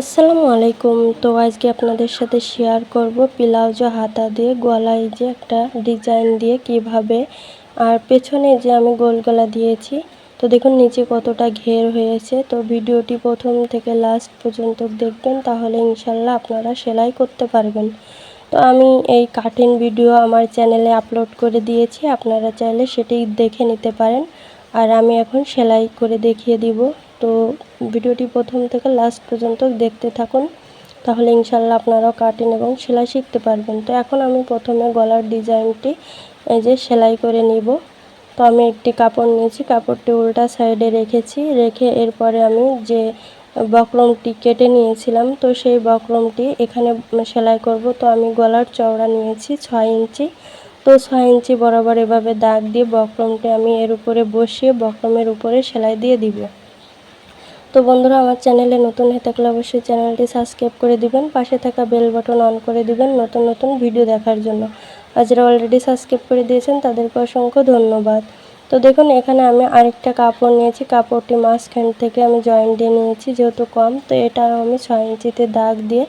আসসালামু আলাইকুম। তো আজকে আপনাদের সাথে শেয়ার করব পিলাউজো হাতা দিয়ে, গলায় যে একটা ডিজাইন দিয়ে কীভাবে আর পেছনে যে আমি গোল গলা দিয়েছি। তো দেখুন, নিচে কতটা ঘের হয়েছে। তো ভিডিওটি প্রথম থেকে লাস্ট পর্যন্ত দেখবেন, তাহলে ইনশাল্লাহ আপনারা সেলাই করতে পারবেন। তো আমি এই কাটিং ভিডিও আমার চ্যানেলে আপলোড করে দিয়েছি। আপনারা চাইলে সেটি দেখে নিতে পারেন। আর আমি এখন সেলাই করে দেখিয়ে দিব। তো ভিডিওটি প্রথম থেকে লাস্ট পর্যন্ত দেখতে থাকুন। তাহলে ইনশাল্লাহ আপনারাও কাটিং এবং সেলাই শিখতে পারবেন। তো এখন আমি প্রথমে গলার ডিজাইনটি এই যে সেলাই করে নিব। তো আমি একটি কাপড় নিয়েছি, কাপড়টি উল্টা সাইডে রেখেছি। রেখে এরপরে আমি যে বক্রমটি কেটে নিয়েছিলাম, তো সেই বক্রমটি এখানে সেলাই করব। তো আমি গলার চওড়া নিয়েছি ছয় ইঞ্চি। তো ছয় ইঞ্চি বরাবর এভাবে দাগ দিয়ে বক্রমটি আমি এর উপরে বসিয়ে বক্রমের উপরে সেলাই দিয়ে দিব। তো বন্ধুরা, আমার চ্যানেলে নতুন হয়ে থাকলে অবশ্যই চ্যানেলটি সাবস্ক্রাইব করে দিবেন, পাশে থাকা বেল বাটন অন করে দিবেন নতুন নতুন ভিডিও দেখার জন্য। আর যারা অলরেডি সাবস্ক্রাইব করে দিয়েছেন, তাদেরকে অসংখ্য ধন্যবাদ। তো দেখুন, এখানে আমি আরেকটা কাপড় নিয়েছি। কাপড়টি মাঝখান থেকে আমি জয়েন্ট দিয়ে নিয়েছি, যেহেতু কম, তো এটা আমি ছয় ইঞ্চিতে দাগ দিয়ে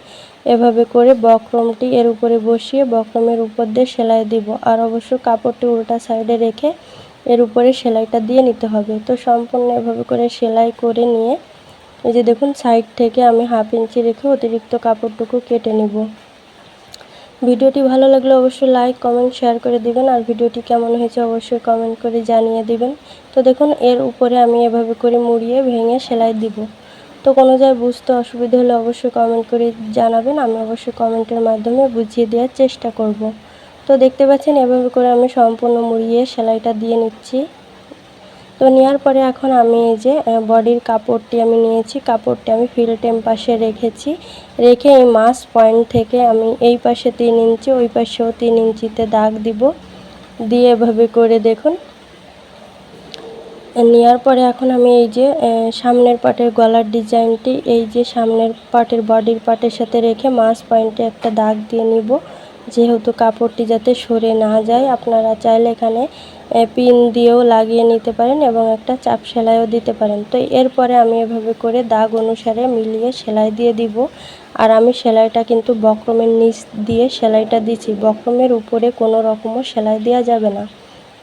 এভাবে করে বক্রমটি এর উপরে বসিয়ে বক্রমের উপর দিয়ে সেলাই দিব। আর অবশ্য কাপড়টি উল্টা সাইডে রেখে এর উপরে সেলাইটা দিয়ে নিতে হবে। তো সম্পূর্ণ এভাবে করে সেলাই করে নিয়ে এই যে দেখুন সাইড থেকে আমি হাফ ইঞ্চি রেখে অতিরিক্ত কাপড়টুকু কেটে নিব। ভিডিওটি ভালো লাগলে অবশ্যই লাইক কমেন্ট শেয়ার করে দিবেন। আর ভিডিওটি কেমন হয়েছে অবশ্যই কমেন্ট করে জানিয়ে দিবেন। তো দেখুন, এর উপরে আমি এভাবে করে মুড়িয়ে, ভেঙে সেলাই দিব। তো কোনো জায়গায় বুঝতে অসুবিধা হলে অবশ্যই কমেন্ট করে জানাবেন। আমি অবশ্যই কমেন্টের মাধ্যমে বুঝিয়ে দেওয়ার চেষ্টা করব। তো দেখতে পাচ্ছেন, এভাবে করে আমি সম্পূর্ণ মুড়িয়ে সেলাইটা দিয়ে নিচ্ছি। তো নেওয়ার পরে এখন আমি এই যে বডির কাপড়টি আমি নিয়েছি। কাপড়টি আমি ফিল্টেম পাশে রেখেছি। রেখে এই মাস পয়েন্ট থেকে আমি এই পাশে তিন ইঞ্চি, ওই পাশেও তিন ইঞ্চিতে দাগ দিব। দিয়ে এভাবে করে দেখুন। নেওয়ার পরে এখন আমি এই যে সামনের পাটের গলার ডিজাইনটি, এই যে সামনের পাটের বডির পাটের সাথে রেখে মাস পয়েন্টে একটা দাগ দিয়ে নিব। যেহেতু কাপড়টি যাতে সরে না যায়, আপনারা চাইলে এখানে পিন দিয়েও লাগিয়ে নিতে পারেন এবং একটা চাপ সেলাইও দিতে পারেন। তো এরপরে আমি এভাবে করে দাগ অনুসারে মিলিয়ে সেলাই দিয়ে দিব। আর আমি সেলাইটা কিন্তু বক্রমের নিচ দিয়ে সেলাইটা দিচ্ছি বক্রমের উপরে কোনো রকমও সেলাই দেওয়া যাবে না।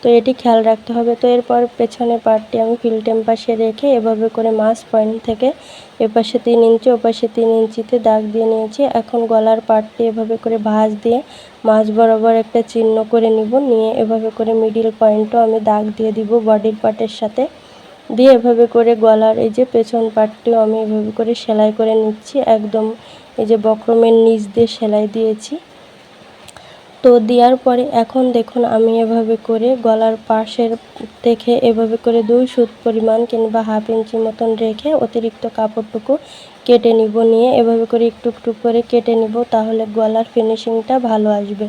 তো এটি খেয়াল রাখতে হবে। তো এরপর পেছনে পার্টটি আমি ফিল্টেম পাশে রেখে এভাবে করে মাছ পয়েন্ট থেকে এপাশে তিন ইঞ্চি, ওপাশে তিন ইঞ্চিতে দাগ দিয়ে নিয়েছি। এখন গলার পার্টটি এভাবে করে ভাঁজ দিয়ে মাছ বরাবর একটা চিহ্ন করে নিব। নিয়ে এভাবে করে মিডিল পয়েন্টও আমি দাগ দিয়ে দিব বডির পার্টের সাথে। দিয়ে এভাবে করে গলার এই যে পেছন পার্টটিও আমি এভাবে করে সেলাই করে নিচ্ছি। একদম এই যে বক্রমের নিচ দিয়ে সেলাই দিয়েছি। তো দেওয়ার পরে এখন দেখুন আমি এভাবে করে গলার পাশের দেখে এভাবে করে দুই সুত পরিমাণ কিংবা হাফ ইঞ্চি মতন রেখে অতিরিক্ত কাপড়টুকু কেটে নিব, নিয়ে এভাবে করে একটু একটু করে কেটে নিব তাহলে গলার ফিনিশিংটা ভালো আসবে।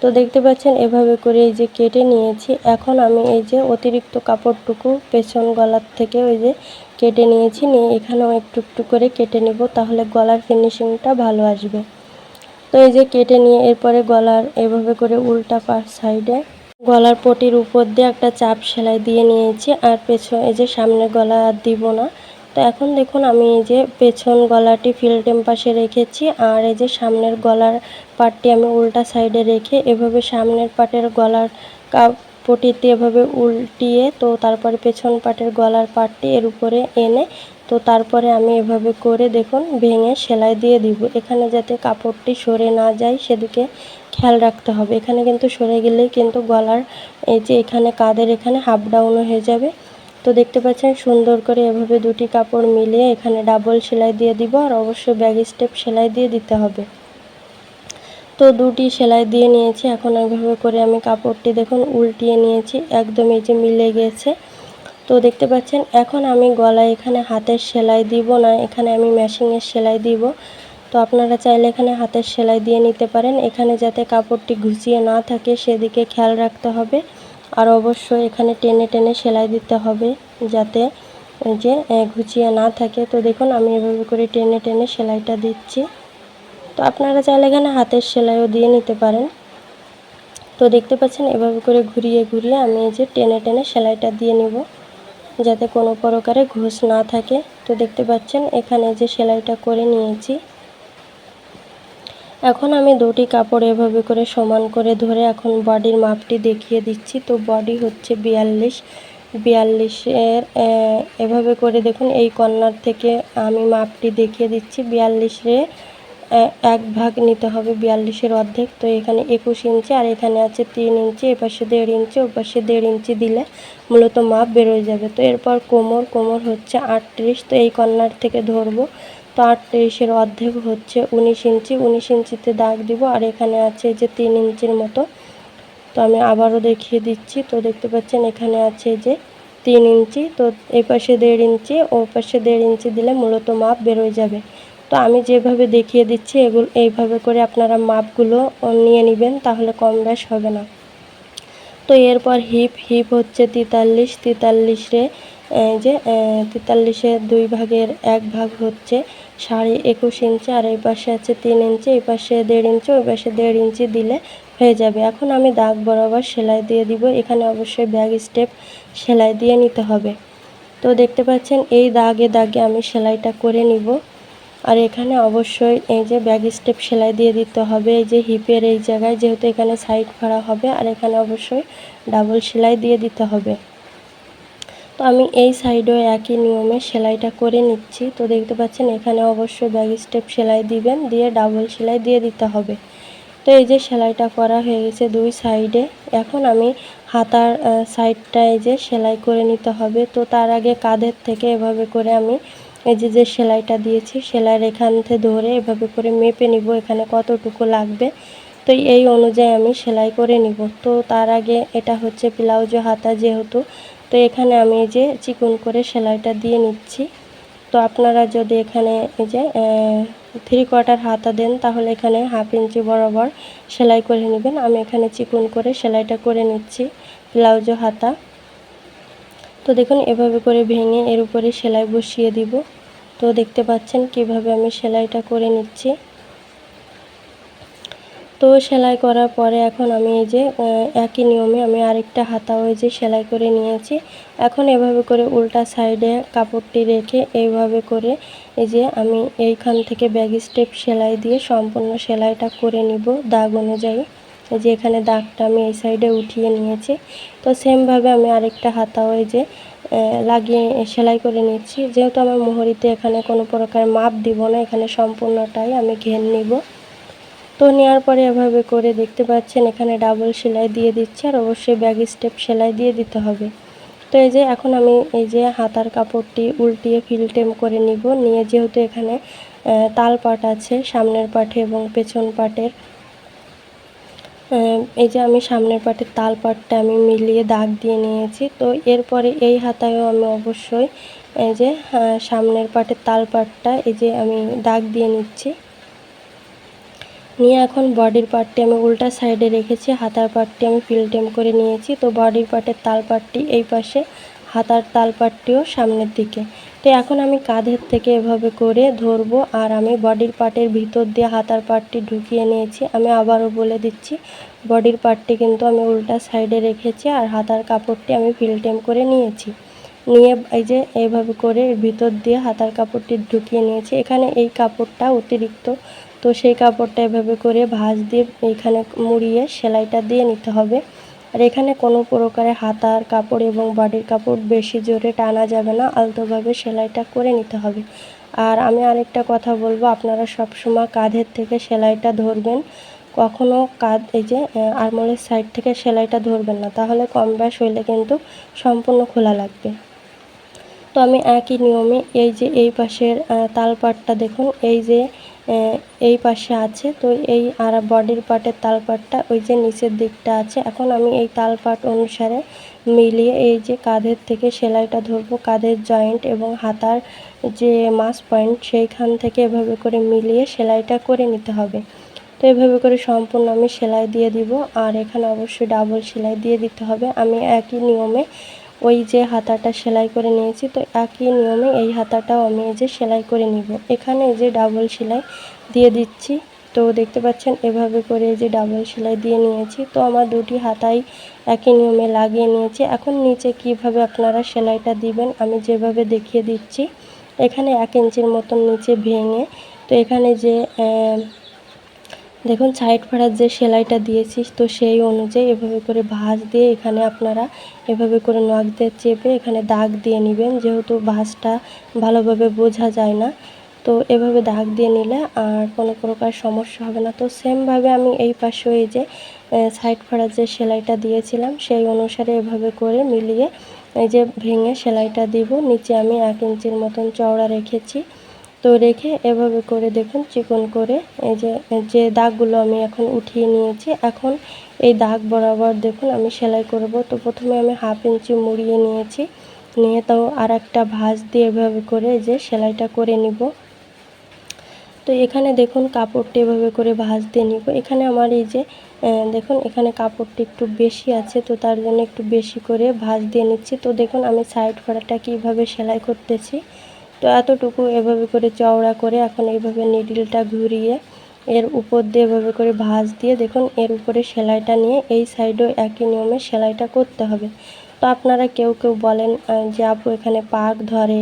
তো দেখতে পাচ্ছেন এভাবে করে এই যে কেটে নিয়েছি, এখন আমি এই যে অতিরিক্ত কাপড়টুকু পেছন গলার থেকে ওই যে কেটে নিয়েছি, নিয়ে এখানেও একটু একটু করে কেটে নিব তাহলে গলার ফিনিশিংটা ভালো আসবে। তো এই যে কেটে নিয়ে এরপরে গলার এভাবে করে উল্টা পাশ সাইডে গলার পটির উপর দিয়ে একটা চাপ সেলাই দিয়ে নিয়েছি আর পেছন এই যে সামনের গলা আর দিব না। তো এখন দেখুন আমি এই যে পেছন গলাটি ফিল্টেম পাশে রেখেছি আর এই যে সামনের গলার পাটটি আমি উল্টা সাইডে রেখে এভাবে সামনের পাটের গলার পটিতে এভাবে উল্টিয়ে তো তারপরে পেছন পাটের গলার পাটটি এর উপরে এনে তো তারপরে আমি এভাবে করে দেখুন ভেঙে সেলাই দিয়ে দিব। এখানে যাতে কাপড়টি সরে না যায় সেদিকে খেয়াল রাখতে হবে। এখানে কিন্তু সরে গেলেই কিন্তু গলার এই যে এখানে কাদের এখানে হাফ ডাউনও হয়ে যাবে। তো দেখতে পাচ্ছেন সুন্দর করে এভাবে দুটি কাপড় মিলিয়ে এখানে ডাবল সেলাই দিয়ে দিব আর অবশ্যই ব্যাগ স্টেপ সেলাই দিয়ে দিতে হবে। তো দুটি সেলাই দিয়ে নিয়েছি। এখন এভাবে করে আমি কাপড়টি দেখুন উল্টিয়ে নিয়েছি। একদম এই যে মিলে গেছে। তো দেখতে পাচ্ছেন, এখন আমি গলায় এখানে হাতের সেলাই দিব না, এখানে আমি মেশিনের সেলাই দিব। তো আপনারা চাইলে এখানে হাতের সেলাই দিয়ে নিতে পারেন, এখানে যাতে কাপড়টি ঘুচিয়ে না থাকে, সেদিকে খেয়াল রাখতে হবে। আর অবশ্যই এখানে টেনে টেনে সেলাই দিতে হবে, যাতে যে ঘুচিয়ে না থাকে। তো দেখুন, আমি এভাবে করে টেনে টেনে সেলাইটা দিচ্ছি। তো আপনারা চাইলে এখানে হাতের সেলাইও দিয়ে নিতে পারেন। তো দেখতে পাচ্ছেন, এভাবে করে ঘুরিয়ে ঘুরিয়ে আমি এই যে টেনে টেনে সেলাইটা দিয়ে নিব। যাতে কোনো প্রকারে ঘুষ না থাকে। তো দেখতে পাচ্ছেন, এখানে যে সেলাইটা করে নিয়েছি। এখন আমি দুটি কাপড় এভাবে করে সমান করে ধরে এখন বডির মাপটি দেখিয়ে দিচ্ছি। তো বডি হচ্ছে বিয়াল্লিশ। বিয়াল্লিশের এভাবে করে দেখুন, এই কর্নার থেকে আমি মাপটি দেখিয়ে দিচ্ছি। বিয়াল্লিশে এক ভাগ নিতে হবে বিয়াল্লিশের অর্ধেক। তো এখানে একুশ ইঞ্চি আর এখানে আছে তিন ইঞ্চি এপাশে দেড় ইঞ্চি ওপাশে দেড় ইঞ্চি দিলে মূলত মাপ বেরোয় যাবে। তো এরপর কোমর কোমর হচ্ছে আটত্রিশ, তো এই কর্নার থেকে ধরবো। তো আটত্রিশের অর্ধেক হচ্ছে উনিশ ইঞ্চি, উনিশ ইঞ্চিতে দাগ দিব আর এখানে আছে যে তিন ইঞ্চির মতো। তো আমি আবারও দেখিয়ে দিচ্ছি, তো দেখতে পাচ্ছেন এখানে আছে যে তিন ইঞ্চি, তো এপাশে দেড় ইঞ্চি, ও পাশে দেড় ইঞ্চি দিলে মূলত মাপ বেরোয় যাবে। তো আমি যেভাবে দেখিয়ে দিচ্ছি, এগুলো, এইভাবে করে আপনারা মাপগুলো নিয়ে নেবেন, তাহলে কম বেশ হবে না। তো এরপর হিপ হিপ হচ্ছে তেতাল্লিশ, তেতাল্লিশে যে তেতাল্লিশের দুই ভাগের এক ভাগ হচ্ছে সাড়ে একুশ ইঞ্চি, আর এই পাশে আছে তিন ইঞ্চি, এই পাশে দেড় ইঞ্চি, ওই পাশে দেড় ইঞ্চি দিলে হয়ে যাবে। এখন আমি দাগ বরাবর সেলাই দিয়ে দিব, এখানে অবশ্যই ব্যাগ স্টেপ সেলাই দিয়ে নিতে হবে। তো দেখতে পাচ্ছেন, এই দাগে দাগে আমি সেলাইটা করে নিব। আর এখানে অবশ্যই এই যে ব্যাগ স্টেপ সেলাই দিয়ে দিতে হবে, এই যে হিপের এই জায়গায় যেহেতু এখানে সাইড ফাড়া হবে, আর এখানে অবশ্যই ডাবল সেলাই দিয়ে দিতে হবে। তো আমি এই সাইডেও একই নিয়মে সেলাইটা করে নিচ্ছি। তো দেখতে পাচ্ছেন এখানে অবশ্যই ব্যাগ স্টেপ সেলাই দিবেন, দিয়ে ডাবল সেলাই দিয়ে দিতে হবে। তো এই যে সেলাইটা করা হয়ে গেছে দুই সাইডে। এখন আমি হাতার সাইডটা এই যে সেলাই করে নিতে হবে। তো তার আগে কাঁধের থেকে এভাবে করে আমি এই যে যে সেলাইটা দিয়েছি, সেলাইয়ের এখান থেকে ধরে এভাবে করে মেপে নিব এখানে কতটুকু লাগবে। তো এই অনুযায়ী আমি সেলাই করে নিব। তো তার আগে এটা হচ্ছে ব্লাউজও হাতা যেহেতু, তো এখানে আমি এই যে চিকন করে সেলাইটা দিয়ে নিচ্ছি। তো আপনারা যদি এখানে এই যে থ্রি কোয়ার্টার হাতা দেন, তাহলে এখানে হাফ ইঞ্চি বরাবর সেলাই করে নেবেন। আমি এখানে চিকন করে সেলাইটা করে নিচ্ছি ব্লাউজও হাতা। তো দেখুন, এভাবে করে ভেঙে এর উপরে সেলাই বসিয়ে দিব। তো দেখতে পাচ্ছেন কীভাবে আমি সেলাইটা করে নিচ্ছি। তো সেলাই করার পরে এখন আমি এই যে একই নিয়মে আমি আরেকটা হাতা ওই যে সেলাই করে নিয়েছি। এখন এভাবে করে উল্টা সাইডে কাপড়টি রেখে এইভাবে করে এই যে আমি এইখান থেকে ব্যাগ স্টেপ সেলাই দিয়ে সম্পূর্ণ সেলাইটা করে নিব দাগ অনুযায়ী। এই যে এখানে দাগটা আমি এই সাইডে উঠিয়ে নিয়েছি। তো সেমভাবে আমি আরেকটা হাতা ওই যে লাগিয়ে সেলাই করে নিচ্ছি। যেহেতু আমার মোহরিতে এখানে কোনো প্রকার মাপ দিব না, এখানে সম্পূর্ণটাই আমি ঘেন নিব। তো নেওয়ার পরে এভাবে করে দেখতে পাচ্ছেন, এখানে ডাবল সেলাই দিয়ে দিচ্ছি আর অবশ্যই ব্যাগ স্টেপ সেলাই দিয়ে দিতে হবে। তো এই যে এখন আমি এই যে হাতার কাপড়টি উল্টিয়ে ফিলটেম করে নিব। নিয়ে যেহেতু এখানে তাল পাট আছে, সামনের পাটে এবং পেছন পাটের এই যে আমি সামনের পাটের তাল পাটটা আমি মিলিয়ে দাগ দিয়ে নিয়েছি। তো এরপরে এই হাতায়ও আমি অবশ্যই এই যে সামনের পাটের তাল পাটটা এই যে আমি দাগ দিয়ে নিচ্ছি। নিয়ে এখন বডির পার্টটি আমি উল্টা সাইডে রেখেছি, হাতার পার্টটি আমি ফিলটেম করে নিয়েছি। তো বডির পার্টের তাল পাটটি এই পাশে, হাতার তাল পাটটিও সামনের দিকে। তো এখন আমি কাঁধের থেকে এভাবে করে ধরবো আর আমি বডির পার্টের ভিতর দিয়ে হাতার পার্টটি ঢুকিয়ে নিয়েছি। আমি আবারও বলে দিচ্ছি, বডির পার্টটি কিন্তু আমি উল্টা সাইডে রেখেছি আর হাতার কাপড়টি আমি ফিলটেম করে নিয়েছি। নিয়ে এই যে এইভাবে করে ভিতর দিয়ে হাতার কাপড়টি ঢুকিয়ে নিয়েছি। এখানে এই কাপড়টা অতিরিক্ত, তো সেই কাপড়টা এভাবে করে ভাঁজ দিয়ে এখানে মুড়িয়ে সেলাইটা দিয়ে নিতে হবে। আর এখানে কোনো প্রকারে হাতার কাপড় এবং বডির কাপড় বেশি জোরে টানা যাবে না, আলতোভাবে সেলাইটা করে নিতে হবে। আর আমি আরেকটা কথা বলব, আপনারা সবসময় কাঁধের থেকে সেলাইটা ধরবেন কখনও কাঁধ, এই যে আরমোলের সাইড থেকে সেলাইটা ধরবেন না, তাহলে কম ব্যাস হইলে কিন্তু সম্পূর্ণ খোলা লাগবে। তো আমি একই নিয়মে এই যে, এই পাশের তালপাটটা দেখুন, এই যে এই পাশে আছে। তো এই আর বডির পার্টের তালপাটটা ওই যে নিচের দিকটা আছে। এখন আমি এই তালপাট অনুসারে মিলিয়ে এই যে কাঁধের থেকে সেলাইটা ধরবো। কাঁধের জয়েন্ট এবং হাতার যে মাস পয়েন্ট সেইখান থেকে এভাবে করে মিলিয়ে সেলাইটা করে নিতে হবে। তো এভাবে করে সম্পূর্ণ আমি সেলাই দিয়ে দিব। আর এখানে অবশ্যই ডাবল সেলাই দিয়ে দিতে হবে। আমি একই নিয়মে ওই যে হাতাটা সেলাই করে নিয়েছি, তো একই নিয়মে এই হাতাটাও আমি এই যে সেলাই করে নিব। এখানে এই যে ডাবল সেলাই দিয়ে দিচ্ছি, তো দেখতে পাচ্ছেন এভাবে করে যে ডাবল সেলাই দিয়ে নিয়েছি। তো আমার দুটি হাতাই একই নিয়মে লাগিয়ে নিয়েছি। এখন নিচে কীভাবে আপনারা সেলাইটা দিবেন আমি যেভাবে দেখিয়ে দিচ্ছি। এখানে এক ইঞ্চির মতন নিচে ভেঙে, তো এখানে যে দেখুন সাইড ফাড়ার যে সেলাইটা দিয়েছি, তো সেই অনুযায়ী এভাবে করে ভাঁজ দিয়ে এখানে আপনারা এভাবে করে নখ দিয়ে চেপে এখানে দাগ দিয়ে নেবেন। যেহেতু ভাঁজটা ভালোভাবে বোঝা যায় না, তো এভাবে দাগ দিয়ে নিলে আর কোনো প্রকার সমস্যা হবে না। তো সেমভাবে আমি এই পাশেও এই যে সাইড ফাড়ার যে সেলাইটা দিয়েছিলাম, সেই অনুসারে এভাবে করে মিলিয়ে এই যে ভেঙে সেলাইটা দিব। নিচে আমি এক ইঞ্চির মতন চওড়া রেখেছি। তো রেখে এভাবে করে দেখুন, চিকন করে। এই যে যে দাগগুলো আমি এখন উঠিয়ে নিয়েছি, এখন এই দাগ বরাবর দেখুন আমি সেলাই করব। তো প্রথমে আমি হাফ ইঞ্চি মুড়িয়ে নিয়েছি, নিয়ে তাও আর একটা ভাঁজ দিয়ে এভাবে করে যে সেলাইটা করে নিব। তো এখানে দেখুন কাপড়টি এভাবে করে ভাঁজ দিয়ে নিব। এখানে আমার এই যে দেখুন এখানে কাপড়টি একটু বেশি আছে, তো তার জন্য একটু বেশি করে ভাঁজ দিয়ে নিচ্ছি। তো দেখুন আমি সাইড ফোড়াটা কীভাবে সেলাই করতেছি। তো এতটুকু এভাবে করে চওড়া করে এখন এইভাবে নিডিলটা ঘুরিয়ে এর উপর দিয়ে এভাবে করে ভাঁজ দিয়ে দেখুন, এর উপরে সেলাইটা নিয়ে এই সাইডেও একই নিয়মে সেলাইটা করতে হবে। তো আপনারা কেউ কেউ বলেন যে আপু এখানে পাক ধরে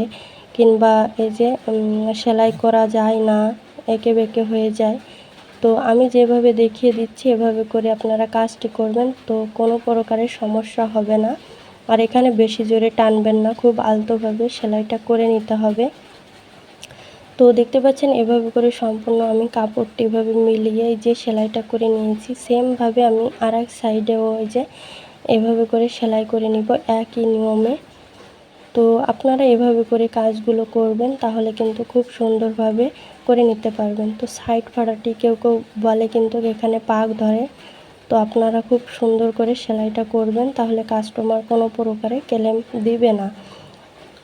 কিংবা এই যে সেলাই করা যায় না, এঁকে বেঁকে হয়ে যায়। তো আমি যেভাবে দেখিয়ে দিচ্ছি, এভাবে করে আপনারা কাজটি করবেন। তো কোনো প্রকারের সমস্যা হবে না। আর এখানে বেশি জোরে টানবেন না, খুব আলতোভাবে সেলাইটা করে নিতে হবে। তো দেখতে পাচ্ছেন, এভাবে করে সম্পূর্ণ আমি কাপড়টি এভাবে মিলিয়ে যে সেলাইটা করে নিয়েছি। সেমভাবে আমি আর এক সাইডেও ওই যে এভাবে করে সেলাই করে নিব একই নিয়মে। তো আপনারা এভাবে করে কাজগুলো করবেন, তাহলে কিন্তু খুব সুন্দরভাবে করে নিতে পারবেন। তো সাইড ফাড়াটি কেউ কেউ বলে কিন্তু এখানে পাক ধরে। তো আপনারা খুব সুন্দর করে সেলাইটা করবেন, তাহলে কাস্টমার কোনো প্রকারে কেলেম দিবে না।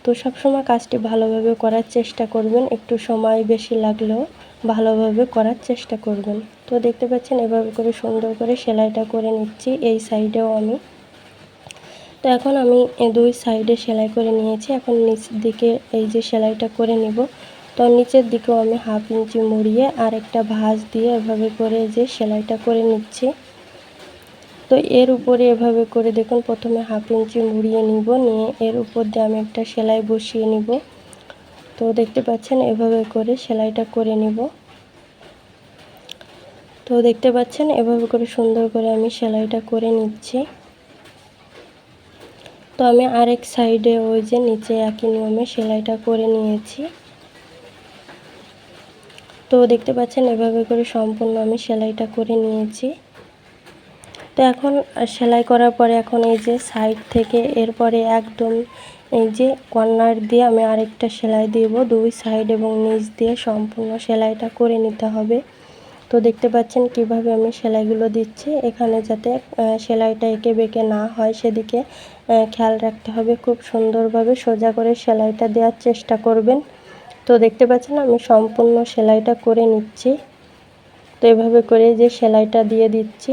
তো সবসময় কাজটি ভালোভাবে করার চেষ্টা করবেন, একটু সময় বেশি লাগলেও ভালোভাবে করার চেষ্টা করবেন। তো দেখতে পাচ্ছেন, এভাবে করে সুন্দর করে সেলাইটা করে নিচ্ছি, এই সাইডেও আমি। তো এখন আমি দুই সাইডে সেলাই করে নিয়েছি, এখন নিচ দিকে এই যে সেলাইটা করে নিব। তো নিচের দিকেও আমি হাফ ইঞ্চি মুড়িয়ে আর একটা ভাঁজ দিয়ে এভাবে করে যে সেলাইটা করে নিচ্ছি। তো এর উপরে এভাবে করে দেখুন, প্রথমে হাফ ইঞ্চি মুড়িয়ে নিব, নিয়ে এর উপর দিয়ে আমি একটা সেলাই বসিয়ে নিব। তো দেখতে পাচ্ছেন, এভাবে করে সেলাইটা করে নিব। তো দেখতে পাচ্ছেন, এভাবে করে সুন্দর করে আমি সেলাইটা করে নিচ্ছি। তো আমি আরেক সাইডে ওই যে নিচে একই নিয়মে সেলাইটা করে নিয়েছি। তো দেখতে পাচ্ছেন, এভাবে করে সম্পূর্ণ আমি সেলাইটা করে নিয়েছি। তো এখন সেলাই করার পরে এখন এই যে সাইড থেকে এরপরে একদম এই যে কর্নার দিয়ে আমি আরেকটা সেলাই দিব। দুই সাইড এবং নিচ দিয়ে সম্পূর্ণ সেলাইটা করে নিতে হবে। তো দেখতে পাচ্ছেন কীভাবে আমি সেলাইগুলো দিচ্ছি। এখানে যাতে সেলাইটা এঁকে বেঁকে না হয় সেদিকে খেয়াল রাখতে হবে। খুব সুন্দরভাবে সোজা করে সেলাইটা দেওয়ার চেষ্টা করবেন। তো দেখতে পাচ্ছেন আমি সম্পূর্ণ সেলাইটা করে নিচ্ছি। তো এভাবে করে যে সেলাইটা দিয়ে দিচ্ছি।